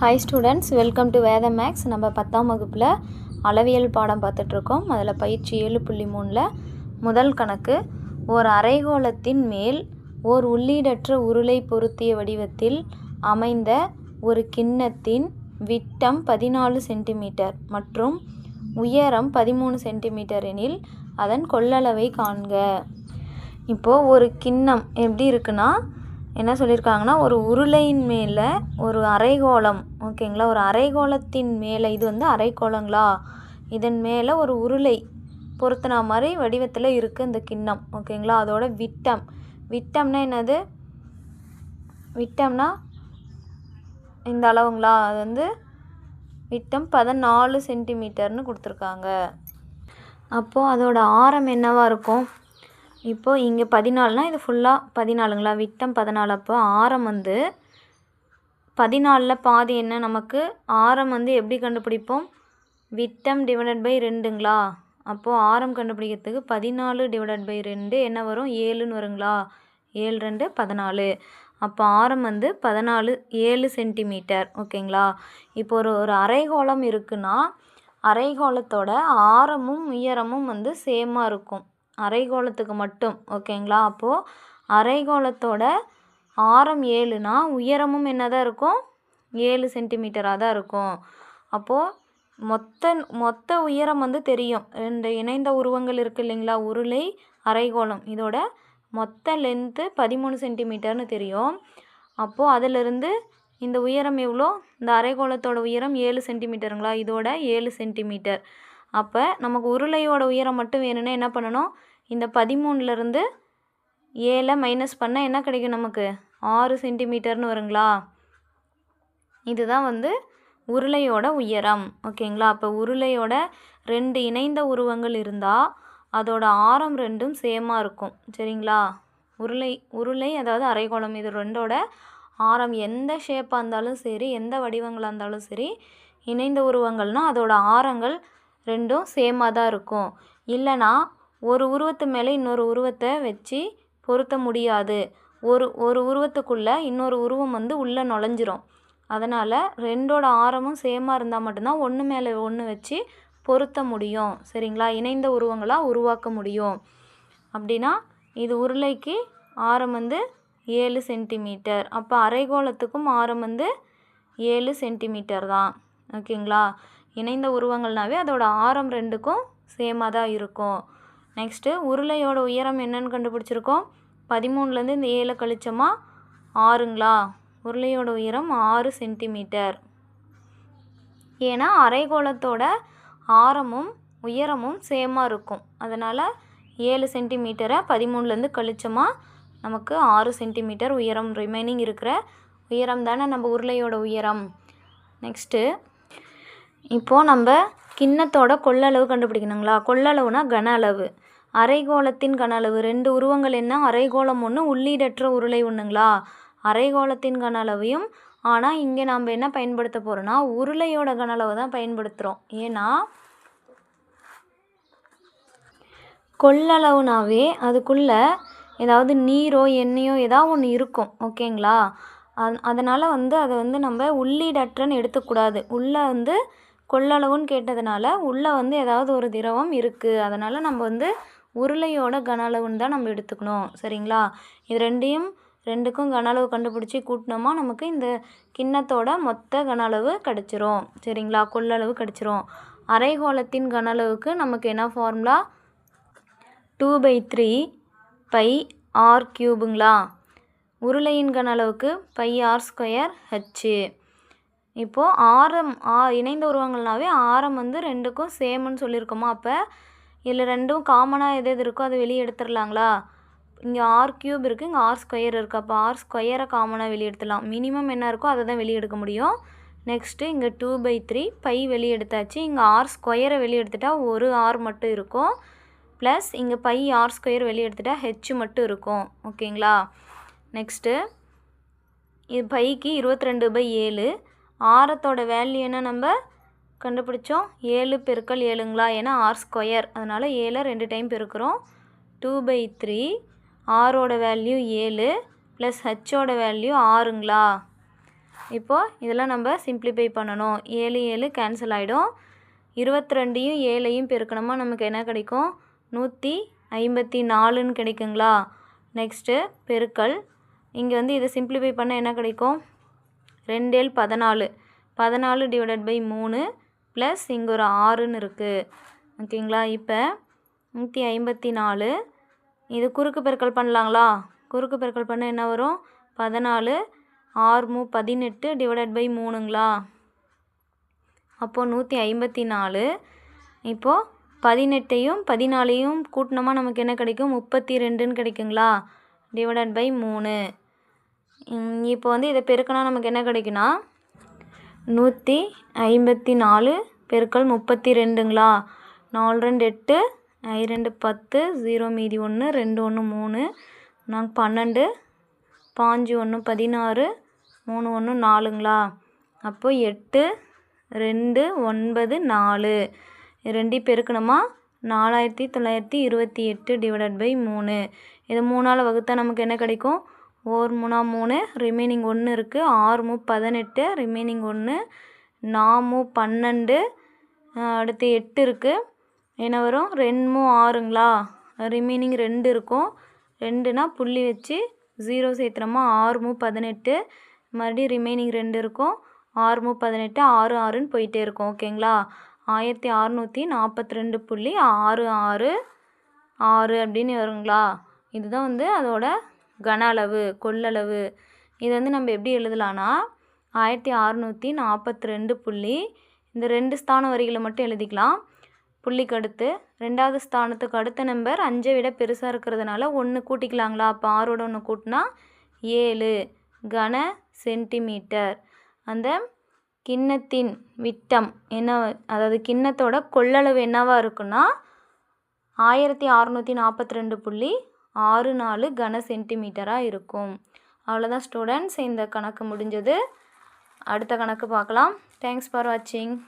Hi students welcome to Veda maths நம்ம பத்தாம் வகுப்பில் அளவியல் பாடம் பார்த்துட்ருக்கோம். அதில் பயிற்சி ஏழு புள்ளி மூணில் முதல் கணக்கு ஓர் அரைகோளத்தின் மேல் ஓர் உள்ளீடற்ற உருளை பொருத்திய வடிவத்தில் அமைந்த ஒரு கிண்ணத்தின் விட்டம் பதினாலு சென்டிமீட்டர் மற்றும் உயரம் பதிமூணு சென்டிமீட்டர் எனில் அதன் கொள்ளளவை காண்க. இப்போது ஒரு கிண்ணம் எப்படி இருக்குன்னா என்ன சொல்லியிருக்காங்கன்னா ஒரு உருளையின் மேலே ஒரு அரைகோளம் ஓகேங்களா? ஒரு அரைகோளத்தின் மேலே இது வந்து அரைகோளங்களா? இதன் மேலே ஒரு உருளை பொருத்தின மாதிரி வடிவத்தில் இருக்குது இந்த கிண்ணம் ஓகேங்களா? அதோட விட்டம். விட்டம்னா என்னது? விட்டம்னா இந்த அளவுங்களா? அது வந்து விட்டம் பதினாலு சென்டிமீட்டர்னு கொடுத்துருக்காங்க. அப்போது அதோட ஆரம் என்னவாக இருக்கும்? இப்போது இங்கே பதினாலுனா இது ஃபுல்லாக பதினாலுங்களா? விட்டம் பதினாலு. அப்போ ஆரம் வந்து பதினாலில் பாதி என்ன? நமக்கு ஆரம் வந்து எப்படி கண்டுபிடிப்போம்? விட்டம் டிவைடட் பை ரெண்டுங்களா? அப்போது ஆரம் கண்டுபிடிக்கிறதுக்கு பதினாலு டிவைடட் பை ரெண்டு என்ன வரும்? ஏழுன்னு வருங்களா? ஏழு ரெண்டு பதினாலு. அப்போ ஆரம் வந்து பதினாலு ஏழு சென்டிமீட்டர் ஓகேங்களா? இப்போ ஒரு ஒரு அரைகோளம் இருக்குன்னா அரைகோளத்தோட ஆரமும் உயரமும் வந்து சேமாக இருக்கும். அரைகோளத்துக்கு மட்டும் ஓகேங்களா? அப்போது அரைகோளத்தோட ஆரம் ஏழுனா உயரமும் என்ன தான் இருக்கும்? ஏழு சென்டிமீட்டராக தான் இருக்கும். அப்போது மொத்த மொத்த உயரம் வந்து தெரியும். இந்த இணைந்த உருவங்கள் இருக்குது இல்லைங்களா? உருளை அரைகோளம். இதோட மொத்த லென்த்து பதிமூணு சென்டிமீட்டர்னு தெரியும். அப்போது அதிலிருந்து இந்த உயரம் எவ்வளோ? இந்த அரைகோளத்தோட உயரம் ஏழு சென்டிமீட்டருங்களா? இதோட ஏழு சென்டிமீட்டர். அப்போ நமக்கு உருளையோட உயரம் மட்டும் வேணும்னா என்ன பண்ணணும்? இந்த பதிமூணுலேருந்து ஏழை மைனஸ் பண்ணால் என்ன கிடைக்கும் நமக்கு? ஆறு சென்டிமீட்டர்னு வருங்களா? இதுதான் வந்து உருளையோட உயரம். ஓகேங்களா? அப்போ உருளையோட ரெண்டு இணைந்த உருவங்கள் இருந்தால் அதோட ஆரம் ரெண்டும் சேமாக இருக்கும். சரிங்களா? உருளை உருளை அதாவது அரைக்கோளம் இது ரெண்டோட ஆரம் எந்த ஷேப்பாக இருந்தாலும் சரி எந்த வடிவங்களாக இருந்தாலும் சரி இணைந்த உருவங்கள்னால் அதோட ஆரங்கள் ரெண்டும் சேமாக தான் இருக்கும். இல்லைனா ஒரு உருவத்து மேலே இன்னொரு உருவத்தை வச்சு பொருத்த முடியாது. ஒரு ஒரு உருவத்துக்குள்ளே இன்னொரு உருவம் வந்து உள்ளே நுழைஞ்சிரும். அதனால் ரெண்டோட ஆரமும் சேமாக இருந்தால் மட்டும்தான் ஒன்று மேலே ஒன்று வச்சு பொருத்த முடியும். சரிங்களா? இணைந்த உருவங்களாக உருவாக்க முடியும். அப்படின்னா இது உருளைக்கு ஆரம் வந்து ஏழு சென்டிமீட்டர். அப்போ அரைகோளத்துக்கும் ஆரம் வந்து ஏழு சென்டிமீட்டர் தான். ஓகேங்களா? இணைந்த உருவங்கள்னாவே அதோட ஆரம் ரெண்டுக்கும் சேமாக தான் இருக்கும். நெக்ஸ்ட்டு உருளையோட உயரம் என்னன்னு கண்டுபிடிச்சிருக்கோம். பதிமூணுலேருந்து இந்த ஏழை கழிச்சோமா? ஆறுங்களா? உருளையோட உயரம் ஆறு சென்டிமீட்டர் ஏன்னா அரைகோளத்தோட ஆரமும் உயரமும் சேமாக இருக்கும். அதனால் ஏழு சென்டிமீட்டரை பதிமூணுலேருந்து கழிச்சோமா? நமக்கு ஆறு சென்டிமீட்டர் உயரம் ரிமைனிங் இருக்கிற உயரம் தானே நம்ம உருளையோட உயரம். நெக்ஸ்ட்டு இப்போது நம்ம கிண்ணத்தோட கொள்ளளவு கண்டுபிடிக்கணுங்களா? கொள்ளளவுனா கன அளவு. அரைகோளத்தின் கன அளவு. ரெண்டு உருவங்கள் என்ன? அரைகோளம் ஒன்று உள்ளீடற்ற உருளை ஒன்றுங்களா அரைகோளத்தின் கன அளவையும் ஆனால் இங்கே நாம் என்ன பயன்படுத்த போகிறோன்னா உருளையோட கன அளவு தான் பயன்படுத்துகிறோம் ஏன்னா கொள்ளளவுனாவே அதுக்குள்ளே ஏதாவது நீரோ எண்ணெயோ ஏதாவது ஒன்று இருக்கும். ஓகேங்களா? அதனால் வந்து அதை வந்து நம்ம உள்ளீடற்றன்னு எடுத்துக்கூடாது உள்ளே வந்து கொள்ளளவுன்னு கேட்டதுனால உள்ளே வந்து ஏதாவது ஒரு திரவம் இருக்குது அதனால் நம்ம வந்து உருளையோட கன அளவுன்னு தான் நம்ம எடுத்துக்கணும். சரிங்களா? இது ரெண்டையும் ரெண்டுக்கும் கன அளவு கண்டுபிடிச்சி கூட்டினோமா நமக்கு இந்த கிண்ணத்தோட மொத்த கன அளவு கிடச்சிரும். சரிங்களா? கொள்ளளவு கிடச்சிரும். அரைகோளத்தின் கன அளவுக்கு நமக்கு என்ன formula two by three pi r க்யூபுங்களா உருளையின் கன அளவுக்கு பை ஆர் ஸ்கொயர் ஹச்சு இப்போது ஆரம் ஆ இணைந்த உருவங்கள்னாவே ஆரம் வந்து ரெண்டுக்கும் சேம்னு சொல்லியிருக்கோமா? அப்போ இதில் ரெண்டும் காமனாக எது எது இருக்கோ அதை வெளியே எடுத்துடலாங்களா? இங்கே ஆர் க்யூப் இருக்குது இங்கே ஆர் ஸ்கொயர் இருக்குது அப்போ ஆர் ஸ்கொயரை காமனாக வெளியே எடுத்துடலாம். மினிமம் என்ன இருக்கோ அதை தான் வெளியே எடுக்க முடியும். நெக்ஸ்ட்டு இங்கே டூ பை த்ரீ பை வெளியே எடுத்தாச்சு. இங்கே ஆர் ஸ்கொயரை வெளியே எடுத்துட்டா ஒரு ஆர் மட்டும் இருக்கும். ப்ளஸ் இங்கே பை ஆர் ஸ்கொயர் வெளியே எடுத்துட்டா ஹெச் மட்டும் இருக்கும். ஓகேங்களா நெக்ஸ்ட்டு இது பைக்கு இருபத்தி ரெண்டு பை ஏழு. ஆரத்தோட வேல்யூ நம்ம கண்டுபிடிச்சோம்? ஏழு பெருக்கல் ஏழுங்களா? ஏன்னா ஆர் ஸ்கொயர் அதனால் ஏழை ரெண்டு டைம் பெருக்கிறோம். டூ பை த்ரீ ஆரோட வேல்யூ ஏழு ப்ளஸ் ஹச்சோட வேல்யூ ஆறுங்களா? இப்போது இதெல்லாம் நம்ம சிம்ப்ளிஃபை பண்ணணும். ஏழு ஏழு கேன்சல் ஆகிடும் இருபத்தி ரெண்டையும் ஏழையும் பெருக்கணுமா? நமக்கு என்ன கிடைக்கும்? நூற்றி ஐம்பத்தி நாலுன்னு கிடைக்குங்களா? நெக்ஸ்ட்டு பெருக்கல். இங்கே வந்து இதை சிம்ப்ளிஃபை பண்ண என்ன கிடைக்கும்? ரெண்டேல் பதினாலு. பதினாலு டிவைடட் பை மூணு ப்ளஸ் இங்கே ஒரு ஆறுன்னு இருக்குது ஓகேங்களா இப்போ நூற்றி ஐம்பத்தி நாலு இது குறுக்கு பெருக்கல் பண்ணலாங்களா? குறுக்கு பெருக்கல் பண்ண என்ன வரும்? பதினாலு ஆறு மூ பதினெட்டு டிவைடட் பை மூணுங்களா? அப்போது நூற்றி ஐம்பத்தி நாலு இப்போது பதினெட்டையும் பதினாலையும் கூட்டினோமா நமக்கு என்ன கிடைக்கும்? முப்பத்தி ரெண்டுன்னு கிடைக்குங்களா? டிவைடட் பை மூணு. இப்போ வந்து இதை பெருக்கினா நமக்கு என்ன கிடைக்குன்னா நூற்றி ஐம்பத்தி நாலு பெருக்கல் முப்பத்தி ரெண்டுங்களா நாலு ரெண்டு எட்டு ஐ ரெண்டு பத்து ஜீரோ மீதி ஒன்று ரெண்டு ஒன்று மூணு நாங்கள் பன்னெண்டு பாஞ்சு ஒன்று பதினாறு மூணு ஒன்று நாலுங்களா? அப்போ எட்டு ரெண்டு ஒன்பது நாலு. ரெண்டையும் பெருக்கணுமா? நாலாயிரத்தி தொள்ளாயிரத்தி இருபத்தி எட்டு டிவைடட் பை மூணு. இது மூணால் வகுத்தா நமக்கு என்ன கிடைக்கும்? ஓர் மூணா மூணு ரிமைனிங் ஒன்று இருக்குது ஆறு மூ பதினெட்டு ரிமைனிங் ஒன்று நாமு பன்னெண்டு. அடுத்து எட்டு இருக்குது என்ன வரும்? ரெண்டு ஆறுங்களா? ரிமைனிங் ரெண்டு இருக்கும். ரெண்டுனா புள்ளி வச்சு ஜீரோ சேர்த்துறோமா ஆறு மூ பதினெட்டு. மறுபடியும் ரிமைனிங் ரெண்டு இருக்கும். ஆறு மூ பதினெட்டு ஆறு ஆறுன்னு போயிட்டே இருக்கும். ஓகேங்களா ஆயிரத்தி அறநூற்றி நாற்பத்தி ரெண்டு புள்ளி ஆறு ஆறு. ஆறு அப்படின்னு வருங்களா? இதுதான் வந்து அதோட கன அளவு கொள்ளளவு. இது வந்து நம்ம எப்படி எழுதலான்னா ஆயிரத்தி அறநூற்றி நாற்பத்தி ரெண்டு புள்ளி இந்த ரெண்டு ஸ்தான வரிகளை மட்டும் எழுதிக்கலாம். புள்ளிக்கு அடுத்து ரெண்டாவது ஸ்தானத்துக்கு அடுத்த நம்பர் அஞ்சை விட பெருசாக இருக்கிறதுனால ஒன்று கூட்டிக்கலாங்களா? அப்போ ஆறோட ஒன்று கூட்டினா ஏழு. கன சென்டிமீட்டர். அந்த கிண்ணத்தின் விட்டம் என்ன அதாவது கிண்ணத்தோட கொள்ளளவு என்னவாக இருக்குன்னா ஆயிரத்தி அறநூற்றி நாற்பத்தி ரெண்டு புள்ளி ஆறு நாலு கன சென்டிமீட்டராக இருக்கும். அவ்வளோதான் ஸ்டூடெண்ட்ஸ். இந்த கணக்கு முடிஞ்சது. அடுத்த கணக்கு பார்க்கலாம். தேங்க்ஸ் ஃபார் வாட்சிங்